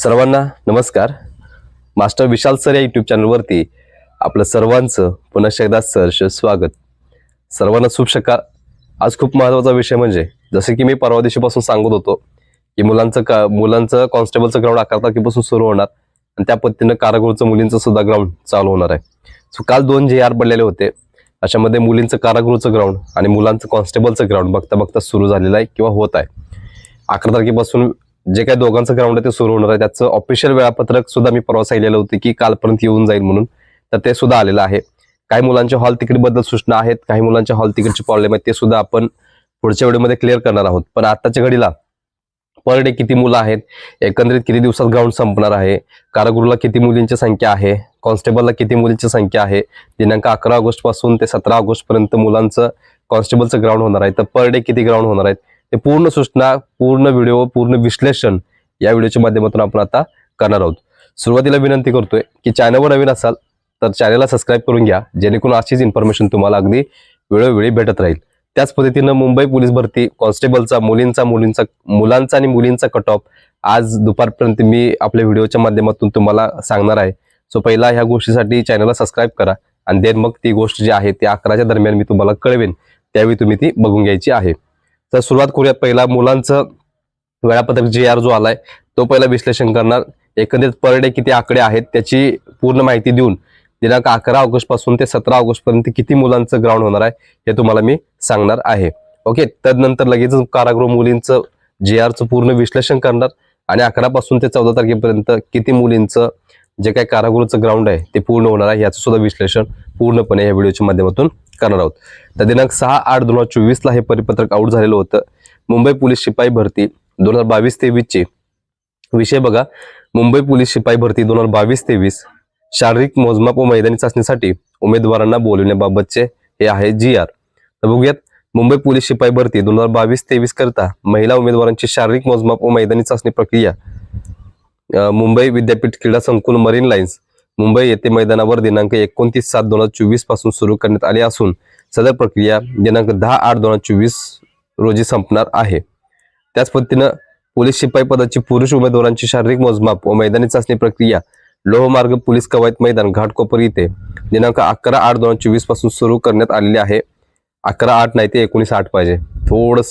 सर्वांना नमस्कार. Master Vishal sir या यूट्यूब चॅनलवरती आपलं सर्वांचं पुन्हा एकदा सहर्ष स्वागत. सर्वांना शुभ आज खूप महत्त्वाचा विषय म्हणजे जसं की मी परवा दिवशीपासून सांगत होतो की मुलांचं का मुलांचं कॉन्स्टेबलचं ग्राउंड अकरा तारखेपासून सुरू होणार आणि त्या पद्धतीनं कारागृहचं मुलींचं सुद्धा ग्राउंड चालू होणार आहे. सो काल दोन जे आर पडलेले होते अशामध्ये मुलींचं कारागृहचं ग्राउंड आणि मुलांचं कॉन्स्टेबलचं ग्राउंड बघता बघता सुरू झालेलं आहे किंवा होत आहे. अकरा तारखेपासून जे काही दोघांचं ग्राउंड आहे ते सुरू होणार आहे. त्याचं ऑफिशियल वेळापत्रक सुद्धा मी परवा सांगितलेलं होतं की कालपर्यंत येऊन जाईल म्हणून. तर ते सुद्धा आलेलं आहे. काही मुलांच्या हॉल तिकीटबद्दल सूचना आहेत काही मुलांच्या हॉल तिकीटचे प्रॉब्लेम आहेत ते सुद्धा आपण पुढच्या व्हिडिओमध्ये क्लिअर करणार आहोत. पण आताच्या घडीला पर डे किती मुलं आहेत एकंदरीत किती दिवसात ग्राउंड संपणार आहे कारागृहला किती मुलींची संख्या आहे कॉन्स्टेबलला किती मुलींची संख्या आहे दिनांक अकरा ऑगस्टपासून ते सतरा ऑगस्ट पर्यंत मुलांचं कॉन्स्टेबलचं ग्राउंड होणार आहे. तर पर डे किती ग्राउंड होणार आहेत ते पूर्ण सूचना पूर्ण व्हिडिओ पूर्ण विश्लेषण या व्हिडिओच्या माध्यमातून आपण आता करणार आहोत. सुरुवातीला विनंती करतोय की चॅनलवर नवीन असाल तर चॅनलला सबस्क्राईब करून घ्या जेणेकरून अशीच इन्फॉर्मेशन तुम्हाला अगदी वेळोवेळी भेटत राहील. त्याच पद्धतीनं मुंबई पोलीस भरती कॉन्स्टेबलचा मुलींचा मुलींचा मुलांचा आणि मुलींचा कट ऑफ आज दुपारपर्यंत मी आपल्या व्हिडिओच्या माध्यमातून तुम्हाला सांगणार आहे. सो पहिला ह्या गोष्टीसाठी चॅनलला सबस्क्राईब करा आणि देन मग ती गोष्ट जी आहे ती अकराच्या दरम्यान मी तुम्हाला कळवेन. त्यावेळी तुम्ही ती बघून घ्यायची आहे. तर सुरुवात करूया पहिला मुलांचं वेळापत्रक जे आर जो आलाय तो पहिला विश्लेषण करणार. एकंदरीत पर डे किती आकडे आहेत त्याची पूर्ण माहिती देऊन दिनांक अकरा ऑगस्टपासून ते सतरा ऑगस्ट पर्यंत किती मुलांचं ग्राउंड होणार आहे हे तुम्हाला मी सांगणार आहे. ओके तदनंतर लगेच कारागृह मुलींचं जे आरचं पूर्ण विश्लेषण करणार आणि अकरा पासून ते चौदा तारखेपर्यंत किती मुलींचं जे काही कारागृहचं ग्राउंड आहे ते पूर्ण होणार आहे याचं सुद्धा विश्लेषण पूर्णपणे या व्हिडिओच्या माध्यमातून करणार आहोत. तर दिनांक सहा आठ दोन हजार चोवीसला हे परिपत्रक आऊट झालेलं होतं. मुंबई पोलीस शिपाई भरती दोन हजार बावीस तेवीसची विषय बघा. मुंबई पोलीस शिपाई भरती दोन हजार बावीस तेवीस. शारीरिक मोजमाप व मैदानी चाचणीसाठी उमेदवारांना बोलवण्याबाबतचे हे आहे जी आर तर बघूयात. मुंबई पोलीस शिपाई भरती दोन हजार बावीस तेवीस करता महिला उमेदवारांची शारीरिक मोजमाप व मैदानी चाचणी प्रक्रिया मुंबई विद्यापीठ क्रीडा संकुल मरीन लाईन्स मुंबई येथे मैदानावर दिनांक एकोणतीस सात दोन हजार चोवीसपासून सुरू करण्यात आली असून सदर प्रक्रिया दिनांक दहा आठ दोन हजार चोवीस रोजी संपणार आहे. त्याच पद्धतीनं पोलीस शिपाई पदाची पुरुष उमेदवारांची शारीरिक मोजमाप व मैदानी चाचणी प्रक्रिया लोहमार्ग पोलीस कवायत मैदान घाटकोपर इथे दिनांक अकरा आठ दोन हजार चोवीसपासून सुरू करण्यात आलेले आहे. अकरा आठ नाही ते एकोणीस आठ पाहिजे. थोडस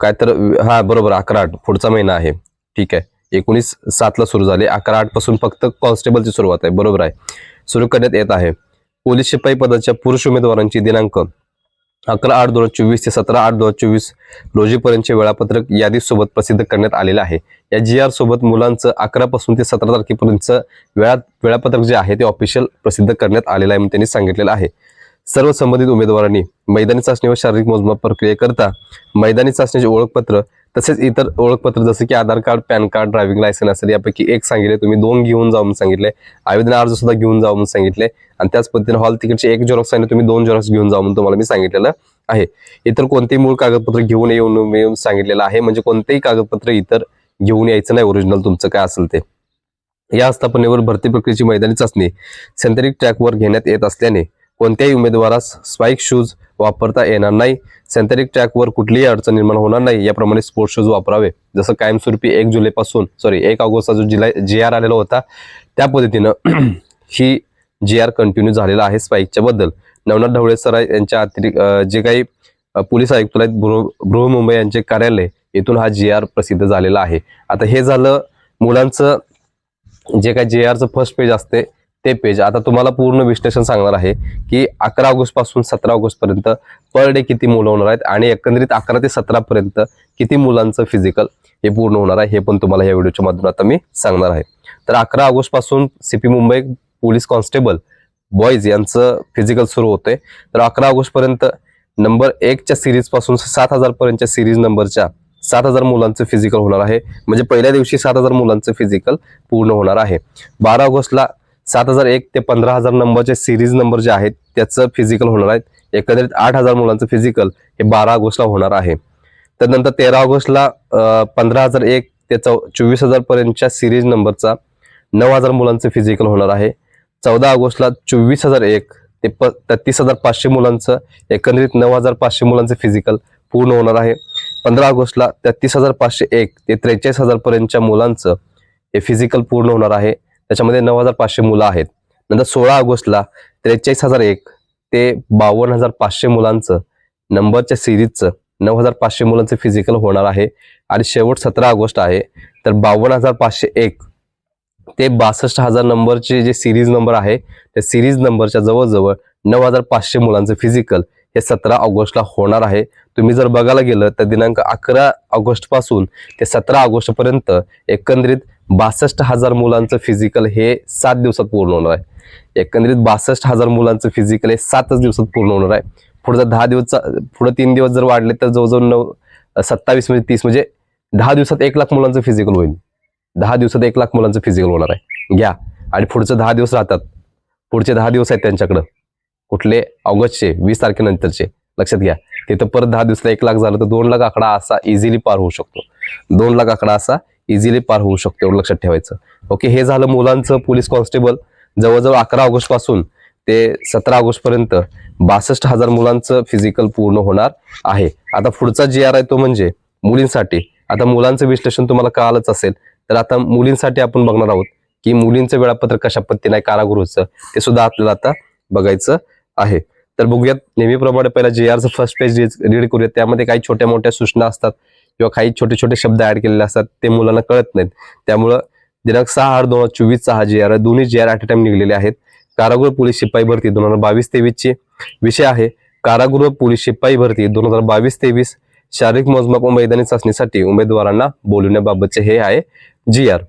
काय तर हा बरोबर अकरा आठ पुढचा महिना आहे. ठीक आहे. एकोणीस सातला सुरू झाले. अकरा आठपासून फक्त कॉन्स्टेबलची सुरुवात आहे. बरोबर आहे. सुरू करण्यात येत आहे. पोलीस शिपाई पदाच्या पुरुष उमेदवारांची दिनांक अकरा आठ दोन हजार चोवीस ते सतरा आठ दोन हजार चोवीस रोजीपर्यंतचे वेळापत्रक यादीसोबत प्रसिद्ध करण्यात आलेलं आहे. या जी आर सोबत मुलांचं अकरापासून ते सतरा तारखेपर्यंतचं वेळा वेळापत्रक जे आहे ते ऑफिशियल प्रसिद्ध करण्यात आलेलं आहे म्हणून त्यांनी सांगितलेलं आहे. सर्व संबंधित उमेदवारांनी मैदानी चाचणी व शारीरिक मोजमाप प्रक्रियेकरता मैदानी चाचणीचे ओळखपत्र तसेच इतर ओळखपत्र जसं की Aadhaar card PAN card driving licence असेल यापैकी एक सांगितले. तुम्ही दोन घेऊन जाऊन म्हणून सांगितले. आवेदन अर्ज सुद्धा घेऊन जा म्हणून सांगितले. आणि त्याच पद्धतीने हॉल तिकीटचे एक झेरॉक्स सांगितले तुम्ही दोन झेरॉक्स घेऊन जा म्हणून तुम्हाला मी सांगितलेलं आहे. इतर कोणतेही मूळ कागदपत्र घेऊन येऊन येऊन सांगितलेलं आहे. म्हणजे कोणतेही कागदपत्र इतर घेऊन यायचं नाही. ओरिजिनल तुमचं काय असेल ते. या आस्थापनेवर भरती प्रक्रियेची मैदानी चाचणी सेंथेटिक ट्रॅकवर घेण्यात येत असल्याने कोणत्याही उमेदवारास स्पाइक शूज वापरता येणार नाही. सेंथेटिक ट्रॅकवर कुठलीही अडचण निर्माण होणार नाही. याप्रमाणे स्पोर्ट्स शूज वापरावे. जसं कायमस्वरूपी एक जुलैपासून सॉरी एक ऑगस्टचा जो जिल्हा जी आर आलेला होता त्या पद्धतीनं ही जी आर कंटिन्यू झालेला आहे स्पाईकच्या बद्दल. नवनाथ ढवळे सर यांच्या अतिरिक्त जे काही पोलीस आयुक्तालय बृहमुंबई यांचे कार्यालय येथून हा जी आर प्रसिद्ध झालेला आहे. आता हे झालं मुलांचं जे काही जे आरचं फर्स्ट पेज असते ते पेज आता तुम्हाला पूर्ण विश्लेषण सांगणार आहे की अकरा ऑगस्टपासून सतरा ऑगस्ट पर्यंत पर डे किती मुलं होणार आहेत आणि एकंदरीत अकरा ते सतरा पर्यंत किती मुलांचं फिजिकल हे पूर्ण होणार आहे हे पण तुम्हाला या व्हिडिओच्या माध्यमातून आता मी सांगणार आहे. तर अकरा ऑगस्टपासून CP Mumbai police constable boys यांचं फिजिकल सुरू होतंय. तर अकरा ऑगस्ट पर्यंत नंबर एकच्या सिरीजपासून सात हजार पर्यंतच्या सिरीज नंबरच्या सात हजार मुलांचं फिजिकल होणार आहे. म्हणजे पहिल्या दिवशी सात हजार मुलांचं फिजिकल पूर्ण होणार आहे. बारा ऑगस्टला सात हजार एक ते पंधरा हजार नंबरचे सिरीज नंबर जे आहेत त्याचं फिजिकल होणार आहेत. एकंदरीत आठ हजार मुलांचं फिजिकल हे बारा ऑगस्टला होणार आहे. त्यानंतर तेरा ऑगस्टला पंधरा हजार एक ते चौ चोवीस हजार पर्यंतच्या सिरीज नंबरचा नऊ हजार मुलांचं फिजिकल होणार आहे. चौदा ऑगस्टला चोवीस हजार एक ते प तेहतीस हजार पाचशे मुलांचं एकंदरीत नऊ हजार पाचशे मुलांचं फिजिकल पूर्ण होणार आहे. पंधरा ऑगस्टला तेहतीस हजार पाचशे एक ते त्रेचाळीस हजार पर्यंतच्या मुलांचं हे फिजिकल पूर्ण होणार आहे. त्याच्यामध्ये नऊ हजार पाचशे मुलं आहेत. नंतर सोळा ऑगस्टला त्रेचाळीस हजार एक ते बावन्न हजार पाचशे मुलांचं नंबरच्या सिरीजचं नऊ हजार पाचशे मुलांचं फिजिकल होणार आहे. आणि शेवट सतरा ऑगस्ट आहे. तर बावन्न हजार पाचशे एक ते बासष्ट हजार नंबरचे जे सिरीज नंबर आहे त्या सिरीज नंबरच्या जवळजवळ नऊ हजार पाचशे मुलांचं फिजिकल हे सतरा ऑगस्टला होणार आहे. तुम्ही जर बघायला गेलं तर दिनांक अकरा ऑगस्टपासून ते सतरा ऑगस्ट पर्यंत एकंदरीत बासष्ट हजार मुलांचं फिजिकल हे सात दिवसात पूर्ण होणार आहे. एकंदरीत बासष्ट हजार मुलांचं फिजिकल हे सातच दिवसात पूर्ण होणार आहे. पुढे दहा दिवस पुढे तीन दिवस जर वाढले तर जवळजवळ नऊ सत्तावीस म्हणजे तीस म्हणजे दहा दिवसात एक लाख मुलांचं फिजिकल होईल. दहा दिवसात एक लाख मुलांचं फिजिकल होणार आहे. घ्या. आणि पुढचे दहा दिवस राहतात. पुढचे दहा दिवस आहेत त्यांच्याकडं. कुठले? ऑगस्टचे वीस तारखेनंतरचे. लक्षात घ्या. तिथं परत दहा दिवसाला एक लाख झालं तर दोन लाख आकडा असा इझिली पार होऊ शकतो. दोन लाख आकडा असा इझिली पार होऊ शकतो एवढं लक्षात ठेवायचं. ओके हे झालं मुलांचं पोलीस कॉन्स्टेबल. जवळजवळ अकरा ऑगस्टपासून ते सतरा ऑगस्ट पर्यंत बासष्ट हजार मुलांचं फिजिकल पूर्ण होणार आहे. आता पुढचा जी आर आहे तो म्हणजे मुलींसाठी. आता मुलांचं विश्लेषण तुम्हाला कळालंच असेल तर आता मुलींसाठी आपण बघणार आहोत की मुलींचं वेळापत्रक कशा पद्धतीने कारागृहचं ते सुद्धा आपल्याला आता बघायचं आहे. तर बघूयात नेहमीप्रमाणे पहिला जे आरचं फर्स्ट पेज रीड करूयात. त्यामध्ये काही छोट्या मोठ्या सूचना असतात. किंवा काही छोटे छोटे शब्द ऍड केलेले असतात ते मुलांना कळत नाहीत. त्यामुळं दिनांक सहा आठ दोन हजार चोवीसचा हा जे आर दोन्ही जे आर ॲट टाइम निघलेले आहेत. कारागृह पोलीस शिपाई भरती दोन हजार बावीस तेवीसची विषय आहे. कारागृह पोलीस शिपाई भरती दोन हजार बावीस तेवीस शारीरिक मोजमाप व मैदानी चाचणीसाठी उमेदवारांना बोलवण्याबाबतचे हे आहे जी आर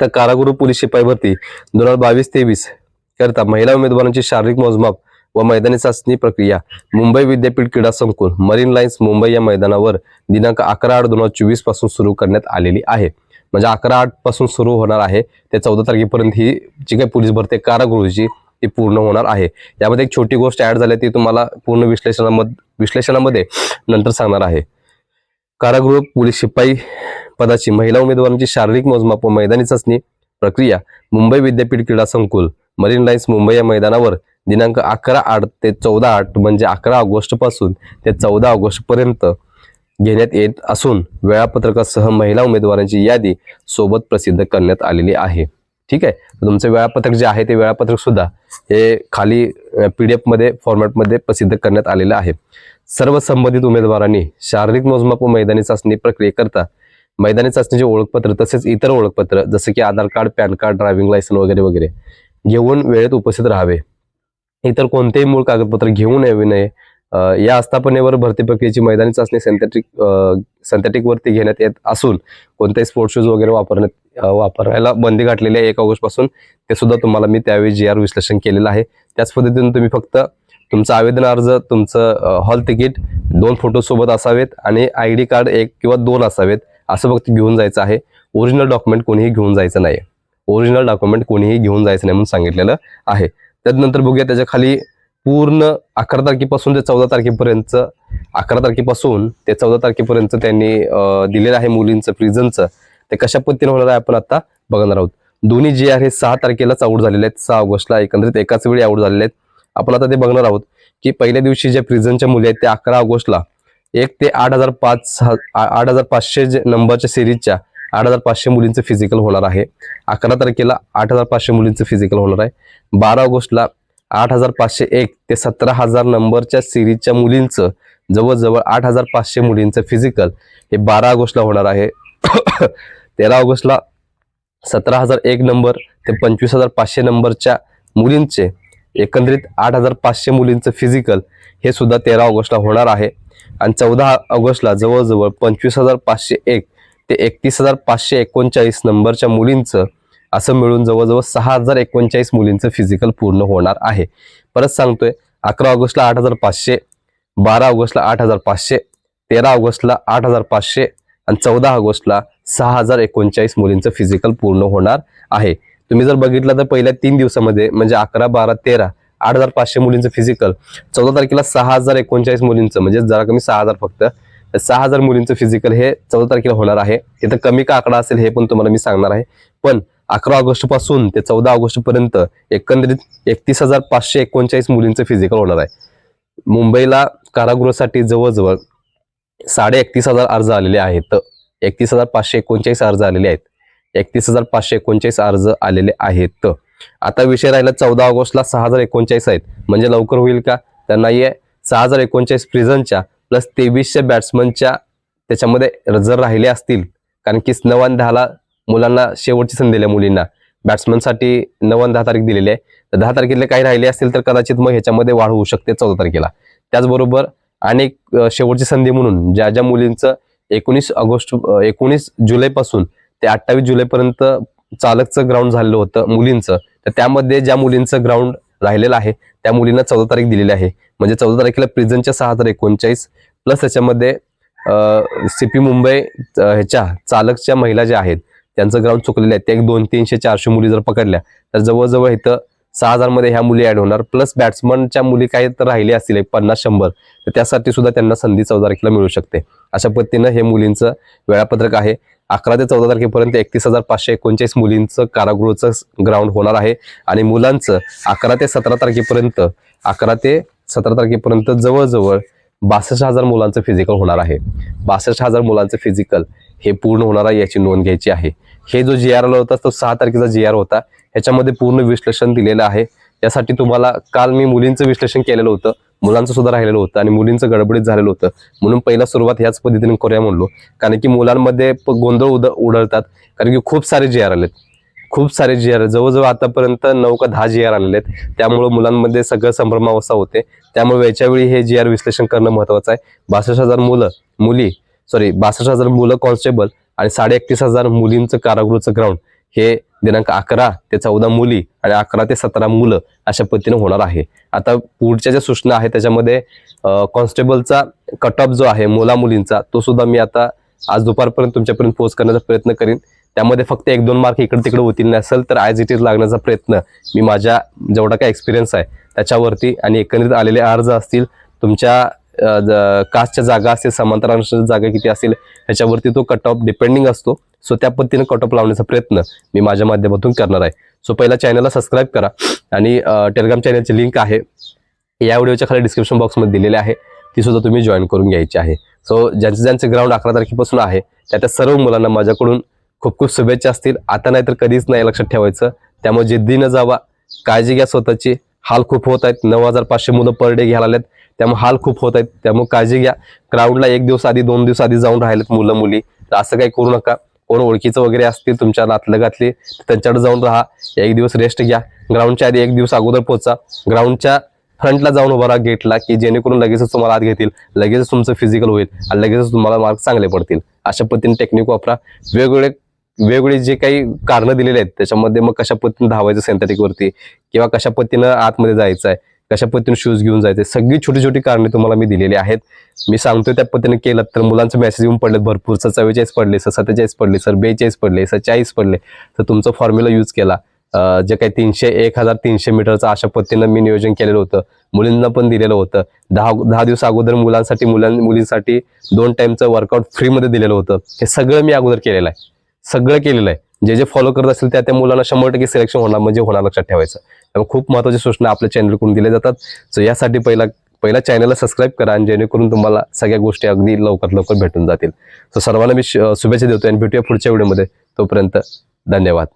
तर कारागृह पोलीस शिपाई भरती दोन हजार बावीस तेवीस करता महिला उमेदवारांची शारीरिक मोजमाप व मैदानी चाचणी प्रक्रिया. मुंबई विद्यापीठ क्रीडा संकुल मरीन लाईन्स मुंबई या मैदानावर दिनांक अकरा आठ दोन हजार चोवीसपासून सुरू करण्यात आलेली आहे. म्हणजे अकरा आठपासून सुरू होणार आहे. ते चौदा तारखेपर्यंत ही जी काही पोलीस भरती कारागृहची ती पूर्ण होणार आहे. यामध्ये एक छोटी गोष्ट ऍड झाली आहे, ती तुम्हाला पूर्ण विश्लेषणामध्ये विश्लेषणामध्ये नंतर सांगणार आहे. कारागृह पोलीस शिपाई पदाची महिला उमेदवारांची शारीरिक मोजमाप व मैदानी चाचणी प्रक्रिया मुंबई विद्यापीठ क्रीडा संकुल मरीन लाईन्स मुंबई या मैदानावर दिनांक अकरा आठ ते चौदा आठ म्हणजे अकरा ऑगस्टपासून ते चौदा ऑगस्ट पर्यंत घेण्यात येत असून वेळापत्रकासह महिला उमेदवारांची यादी सोबत प्रसिद्ध करण्यात आलेली आहे. ठीक आहे? तुमचं वेळापत्रक जे आहे ते वेळापत्रक सुद्धा हे खाली पी डी एफमध्ये फॉर्मॅटमध्ये प्रसिद्ध करण्यात आलेलं आहे. सर्व संबंधित उमेदवारांनी शारीरिक मोजमाप व मैदानी चाचणी प्रक्रियेकरता मैदानी चाचणीचे ओळखपत्र तसेच इतर ओळखपत्र जसे की Aadhaar card PAN card driving licence वगैरे वगैरे घेऊन वेळेत उपस्थित राहावे. इतर कोणतेही मूळ कागदपत्र घेऊन यावे नये. या आस्थापनेवर भरती प्रक्रियेची मैदानी चाचणी सिंथेटिक सिंथेटिक वरती घेण्यात येत असून कोणतेही स्पोर्ट्स शूज वगैरे वापरण्यात वापरायला बंदी घातलेली आहे एक ऑगस्टपासून. ते सुद्धा तुम्हाला मी त्यावेळी जी आर विश्लेषण केलेलं आहे. त्याच पद्धतीने तुम्ही फक्त तुमचा आवेदन अर्ज तुमचं हॉल तिकीट दोन फोटो सोबत असावेत आणि आय डी कार्ड एक किंवा दोन असावेत असं फक्त घेऊन जायचं आहे. ओरिजिनल डॉक्युमेंट कोणीही घेऊन जायचं नाही ओरिजिनल डॉक्युमेंट कोणीही घेऊन जायचं नाही म्हणून सांगितलेलं आहे. त्यानंतर बघूया त्याच्याखाली पूर्ण अकरा तारखेपासून ते चौदा तारखेपर्यंत अकरा तारखेपासून ते चौदा तारखेपर्यंत त्यांनी दिलेलं आहे मुलींचं प्रिझनचं ते कशा पद्धतीने होणार आहे आपण आता बघणार आहोत. दोन्ही जे आहे सहा तारखेलाच आऊट झालेले आहेत सहा ऑगस्टला एकंदरीत एकाच वेळी आऊट झालेले आहेत. आपण आता ते बघणार आहोत की पहिल्या दिवशी ज्या प्रिझनच्या मुली आहेत त्या अकरा ऑगस्टला एक ते आठ हजार पाच आठ हजार पाचशे जे नंबरच्या सिरीजच्या आठ हजार पाचशे मुलींचं फिजिकल होणार आहे. अकरा तारखेला आठ हजार पाचशे मुलींचं फिजिकल होणार आहे. बारा ऑगस्टला आठ हजार पाचशे एक ते सतरा हजार नंबरच्या सिरीजच्या मुलींचं जवळजवळ आठ हजार पाचशे मुलींचं फिजिकल हे बारा ऑगस्टला होणार आहे. तेरा ऑगस्टला सतरा हजार एक नंबर ते पंचवीस हजार पाचशे नंबरच्या मुलींचे एकंदरीत आठ हजार पाचशे मुलींचं फिजिकल हे सुद्धा तेरा ऑगस्टला होणार आहे. आणि चौदा ऑगस्टला जवळजवळ पंचवीस हजार पाचशे एक ते एकतीस हजार पाचशे एकोणचाळीस नंबरच्या मुलींचं असं मिळून जवळजवळ सहा हजार एकोणचाळीस मुलींचं फिजिकल पूर्ण होणार आहे. परत सांगतोय अकरा ऑगस्टला आठ हजार पाचशे बारा ऑगस्टला आठ हजार पाचशे तेरा ऑगस्टला आठ हजार पाचशे आणि चौदा ऑगस्टला सहा हजार एकोणचाळीस मुलींचं फिजिकल पूर्ण होणार आहे. तुम्ही जर बघितलं तर पहिल्या तीन दिवसामध्ये म्हणजे अकरा बारा तेरा आठ हजार पाचशे मुलींचं फिजिकल चौदा तारखेला सहा हजार एकोणचाळीस मुलींचं म्हणजे जरा कमी सहा हजार फक्त सहा हजार मुलींचं फिजिकल हे चौदा तारखेला होणार आहे. इथं कमी का आकडा असेल हे पण तुम्हाला मी सांगणार आहे. पण अकरा ऑगस्टपासून ते चौदा ऑगस्ट पर्यंत एकंदरीत एकतीस हजार पाचशे एकोणचाळीस मुलींचं फिजिकल होणार आहे. मुंबईला कारागृहासाठी जवळजवळ साडे एकतीस हजार अर्ज आलेले आहेत. एकतीस हजार पाचशे एकोणचाळीस अर्ज आलेले आहेत. एकतीस हजार पाचशे एकोणचाळीस अर्ज आलेले आहेत. आता विषय राहिला चौदा ऑगस्टला सहा हजार एकोणचाळीस आहेत. म्हणजे लवकर होईल का? तर नाहीये. सहा हजार एकोणचाळीस प्रिझनच्या प्लस तेवीसच्या बॅट्समनच्या त्याच्यामध्ये जर राहिले असतील कारण की नऊ आणि दहाला मुलांना शेवटची संधी दिली मुलींना. बॅट्समनसाठी नऊ आणि दहा तारीख दिलेली आहे. तर दहा तारखेला काही राहिले असतील तर कदाचित मग ह्याच्यामध्ये वाढ होऊ शकते चौदा तारखेला. त्याचबरोबर अनेक शेवटची संधी म्हणून ज्या ज्या मुलींचं एकोणीस ऑगस्ट एकोणीस जुलैपासून ते अठ्ठावीस जुलैपर्यंत चालकचं ग्राउंड झालेलं होतं मुलींचं. तर त्यामध्ये ज्या मुलींचं ग्राउंड राहिलेलं आहे त्या मुलींना चौदा तारीख दिलेली आहे. म्हणजे चौदा तारखेला प्रिझनच्या सहा हजार एकोणचाळीस प्लस त्याच्यामध्ये सीपी मुंबई ह्याच्या चालकच्या महिला ज्या आहेत त्यांचं ग्राउंड चुकलेलं आहे. ते एक दोन तीनशे चारशे मुली जर पकडल्या तर जवळजवळ इथं सहा हजारमध्ये ह्या मुली ऍड होणार. प्लस बॅट्समनच्या मुली काही तर राहिल्या असतील एक पन्नास शंभर. तर त्यासाठी सुद्धा त्यांना संधी चौदा तारखेला मिळू शकते. अशा पद्धतीनं हे मुलींचं वेळापत्रक आहे. अकरा ते चौदा तारखेपर्यंत एकतीस हजार पाचशे एकोणचाळीस मुलींचं कारागृहाचं ग्राउंड होणार आहे. आणि मुलांचं अकरा ते सतरा तारखेपर्यंत अकरा ते सतरा तारखेपर्यंत जवळजवळ बासष्ट हजार मुलांचं फिजिकल होणार आहे. बासष्ट हजार मुलांचं फिजिकल हे पूर्ण होणार आहे याची नोंद घ्यायची आहे. हे जो जी आर आला होता तो सहा तारखेचा जी आर होता. ह्याच्यामध्ये पूर्ण विश्लेषण दिलेलं आहे. यासाठी तुम्हाला काल मी मुलींचं विश्लेषण केलेलं होतं मुलांचं सुद्धा राहिलेलं होतं आणि मुलींचं गडबडीत झालेलं होतं. म्हणून पहिला सुरुवात ह्याच पद्धतीने करूया म्हणलो. कारण की मुलांमध्ये प- गोंधळ उद उडळतात. कारण की खूप सारे जी आर आलेत. खूप सारे जी आर जवळजवळ आतापर्यंत नऊ का दहा जी आर आलेले आहेत. त्यामुळे मुलांमध्ये सगळं संभ्रमावस्था होते. त्यामुळे वेळच्या वेळी हे जी आर विश्लेषण करणं महत्वाचं आहे. बासष्ट हजार मुलं मुली सॉरी बासष्ट हजार मुलं कॉन्स्टेबल आणि साडे एकतीस हजार मुलींचं कारागृहचं ग्राउंड हे दिनांक अकरा ते चौदा मुली आणि अकरा ते सतरा मुलं अशा पद्धतीने होणार आहे. आता पुढच्या ज्या सूचना आहेत त्याच्यामध्ये कॉन्स्टेबलचा कट ऑफ जो आहे मुला मुलींचा तो सुद्धा मी आता आज दुपारपर्यंत तुमच्यापर्यंत पोहोच करण्याचा प्रयत्न करीन. त्यामध्ये फक्त एक दोन मार्क इकडे तिकडे होतील नसेल तर आयज इट इज लागण्याचा प्रयत्न मी माझ्या जेवढा काय एक्सपिरियन्स आहे त्याच्यावरती आणि एकंदरीत आलेले अर्ज असतील तुमच्या ज- कास्टच्या जागा असतील समांतर जागा किती असतील ह्याच्यावरती तो कट ऑफ डिपेंडिंग असतो. सो त्या पद्धतीने कट ऑफ लावण्याचा प्रयत्न मी माझ्या माध्यमातून करणार आहे. सो पहिला चॅनलला सबस्क्राईब करा आणि टेलिग्राम चॅनलची लिंक आहे. या व्हिडिओच्या खाली डिस्क्रिप्शन बॉक्समध्ये दिलेली आहे. ती सुद्धा तुम्ही जॉईन करून घ्यायची आहे. सो ज्यांचे ज्यांचे ग्राउंड अकरा तारखेपासून आहे त्या त्या सर्व मुलांना माझ्याकडून खूप खूप शुभेच्छा असतील. आता नाहीतर कधीच नाही लक्षात ठेवायचं. त्यामुळे जिद्दीनं जावा काळजी घ्या स्वतःची. हाल खूप होत आहेत. नऊ हजार पाचशे मुलं पर डे घ्यायला आलेत त्यामुळे हाल खूप होत आहेत. त्यामुळे काळजी घ्या. ग्राउंडला एक दिवस आधी दोन दिवस आधी जाऊन राहिलेत मुलं मुली. तर असं काही करू नका. कोण ओळखीचं वगैरे असतील तुमच्या नातलगातली त्यांच्याकडे जाऊन राहा. एक दिवस रेस्ट घ्या. ग्राउंडच्या आधी एक दिवस अगोदर पोहोचा ग्राउंडच्या फ्रंटला जाऊन उभा राहा गेटला की जेणेकरून लगेचच तुम्हाला आत घेतील. लगेचच तुमचं फिजिकल होईल. आणि लगेचच तुम्हाला मार्क चांगले पडतील. अशा पद्धतीने टेक्निक वापरा. वेगवेगळे वेगवेगळे जे काही कारणं दिलेले आहेत त्याच्यामध्ये मग कशा पद्धतीने धावायचं सिंथेटिक वरती किंवा कशा पद्धतीनं आतमध्ये जायचं आहे कशा पद्धतीने शूज घेऊन जायचे सगळी छोटी छोटी कारणे तुम्हाला मी दिलेली आहेत. मी सांगतोय त्या पद्धतीने केलं तर मुलांचे मेसेज येऊन पडले भरपूर. सर चव्वेचाळीस पडले सर सत्तेचाळीस पडले सर बेचाळीस पडले सर चाळीस पडले. तर तुमचा फॉर्म्युला यूज केला. जे काही तीनशे एक हजार तीनशे मीटरचं अशा पद्धतीनं मी नियोजन केलेलं होतं. मुलींना पण दिलेलं होतं. दहा दहा दिवस अगोदर मुलांसाठी मुलां मुलींसाठी दोन टाइमचं वर्कआउट फ्रीमध्ये दिलेलं होतं. हे सगळं मी अगोदर केलेलं आहे. सगळं केलेलं आहे. जे जे फॉलो करत असेल त्या त्या मुलांना शंभर टक्के सिलेक्शन होणार म्हणजे होणार लक्षात ठेवायचं. त्यामुळे खूप महत्त्वाच्या सूचना आपल्या चॅनलकडून दिल्या जातात. सो यासाठी पहिला पहिला चॅनलला सबस्क्राईब करा आणि जेणेकरून तुम्हाला सगळ्या गोष्टी अगदी लवकर लवकर भेटून जातील. सो सर्वांना मी शुभेच्छा देतो आणि भेटूया पुढच्या व्हिडिओमध्ये तोपर्यंत धन्यवाद.